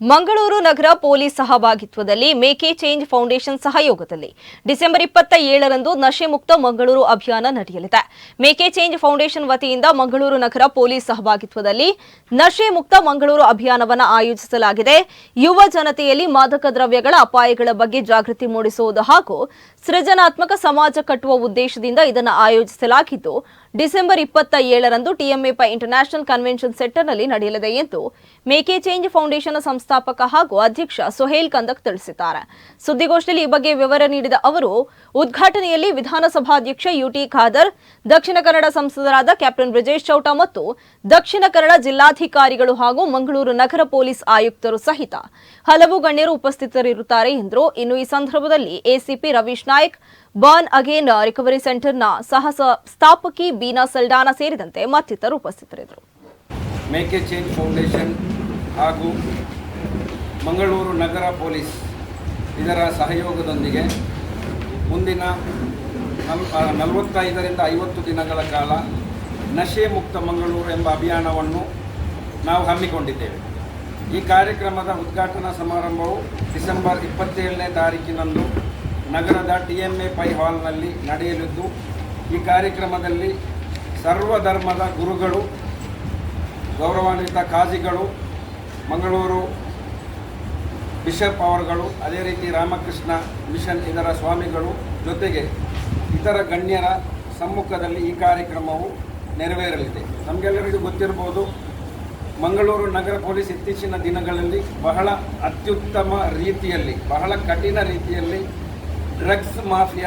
ಮಂಗಳೂರು ನಗರ police ಸಹಭಾಗಿತ್ವದಲ್ಲಿ ಮೇಕೆ change foundation ಸಹಯೋಗದಲ್ಲಿ ಡಿಸೆಂಬರ್ ಇಪ್ಪತ್ತ ಏಳರಂದು ನಶೆ ಮುಕ್ತ ಮಂಗಳೂರು ಅಭಿಯಾನ ನಡೆಯಲಿದೆ. ಮೇಕೆ ಚೇಂಜ್ ಫೌಂಡೇಶನ್ ವತಿಯಿಂದ ಮಂಗಳೂರು ನಗರ ಪೊಲೀಸ್ ಸಹಭಾಗಿತ್ವದಲ್ಲಿ ನಶೆ ಮುಕ್ತ ಮಂಗಳೂರು ಅಭಿಯಾನವನ್ನು ಆಯೋಜಿಸಲಾಗಿದೆ. ಯುವ ಜನತೆಯಲ್ಲಿ ಮಾದಕ ದ್ರವ್ಯಗಳ ಅಪಾಯಗಳ ಬಗ್ಗೆ ಜಾಗೃತಿ ಮೂಡಿಸುವುದು ಹಾಗೂ ಸೃಜನಾತ್ಮಕ ಸಮಾಜ ಕಟ್ಟುವ ಉದ್ದೇಶದಿಂದ ಇದನ್ನು ಆಯೋಜಿಸಲಾಗಿದ್ದು ಡಿಸೆಂಬರ್ ಇಪ್ಪತ್ತ ಏಳರಂದು ಟಿಎಂಎ ಇಂಟರ್ನ್ಯಾಷನಲ್ ಕನ್ವೆನ್ಷನ್ ಸೆಂಟರ್ನಲ್ಲಿ ನಡೆಯಲಿದೆ ಎಂದು ಮೇಕೆ ಚೇಂಜ್ ಫೌಂಡೇಶನ್ ಸಂಸ್ಥಾಪಕ ಹಾಗೂ ಅಧ್ಯಕ್ಷ ಸುಹೇಲ್ ಕಂದಕ್ ತಿಳಿಸಿದ್ದಾರೆ. ಸುದ್ದಿಗೋಷ್ಠಿಯಲ್ಲಿ ಈ ಬಗ್ಗೆ ವಿವರ ನೀಡಿದ ಅವರು, ಉದ್ಘಾಟನೆಯಲ್ಲಿ ವಿಧಾನಸಭಾಧ್ಯಕ್ಷ ಯುಟಿ ಖಾದರ್, ದಕ್ಷಿಣ ಕನ್ನಡ ಸಂಸದರಾದ ಕ್ಯಾಪ್ಟನ್ ಬ್ರಿಜೇಶ್ ಚೌಟ ಮತ್ತು ದಕ್ಷಿಣ ಕನ್ನಡ ಜಿಲ್ಲಾಧಿಕಾರಿಗಳು ಹಾಗೂ ಮಂಗಳೂರು ನಗರ ಪೊಲೀಸ್ ಆಯುಕ್ತರು ಸಹಿತ ಹಲವು ಗಣ್ಯರು ಉಪಸ್ಥಿತರಿರುತ್ತಾರೆ ಎಂದರು. ಇನ್ನು ಈ ಸಂದರ್ಭದಲ್ಲಿ ACP Ravish Naik burn again recovery ಸೆಂಟರ್ನ ಸಹ ಸ್ಥಾಪಕಿ ಬೀನಾ ಸಲ್ಡಾನ ಸೇರಿದಂತೆ ಮತ್ತಿತರರು ಉಪಸ್ಥಿತರಿದ್ದರು. ಮೇಕೆ ಚೇಂಜ್ ಫೌಂಡೇಶನ್ ಹಾಗೂ ಮಂಗಳೂರು ನಗರ ಪೊಲೀಸ್ ಇದರ ಸಹಯೋಗದೊಂದಿಗೆ ಮುಂದಿನ ನಲವತ್ತೈದರಿಂದ ಐವತ್ತು ದಿನಗಳ ಕಾಲ ನಶೆ ಮುಕ್ತ ಮಂಗಳೂರು ಎಂಬ ಅಭಿಯಾನವನ್ನು ನಾವು ಹಮ್ಮಿಕೊಂಡಿದ್ದೇವೆ. ಈ ಕಾರ್ಯಕ್ರಮದ ಉದ್ಘಾಟನಾ ಸಮಾರಂಭವು ಡಿಸೆಂಬರ್ ಇಪ್ಪತ್ತೇಳನೇ ತಾರೀಕಿನಂದು ನಗರದ ಟಿ ಎಂ ಎ ಪೈ ಹಾಲ್ನಲ್ಲಿ ನಡೆಯಲಿದ್ದು, ಈ ಕಾರ್ಯಕ್ರಮದಲ್ಲಿ ಸರ್ವಧರ್ಮದ ಗುರುಗಳು, ಗೌರವಾನ್ವಿತ ಕಾಜಿಗಳು, ಮಂಗಳೂರು ಬಿಷಪ್ ಅವರುಗಳು, ಅದೇ ರೀತಿ ರಾಮಕೃಷ್ಣ ಮಿಷನ್ ಇದರ ಸ್ವಾಮಿಗಳು ಜೊತೆಗೆ ಇತರ ಗಣ್ಯರ ಸಮ್ಮುಖದಲ್ಲಿ ಈ ಕಾರ್ಯಕ್ರಮವು ನೆರವೇರಲಿದೆ. ನಮಗೆಲ್ಲರಿಗೂ ಗೊತ್ತಿರ್ಬೋದು, ಮಂಗಳೂರು ನಗರ ಪೊಲೀಸ್ ಇತ್ತೀಚಿನ ದಿನಗಳಲ್ಲಿ ಬಹಳ ಅತ್ಯುತ್ತಮ ರೀತಿಯಲ್ಲಿ, ಬಹಳ ಕಠಿಣ ರೀತಿಯಲ್ಲಿ డ్రగ్స్ మాఫియా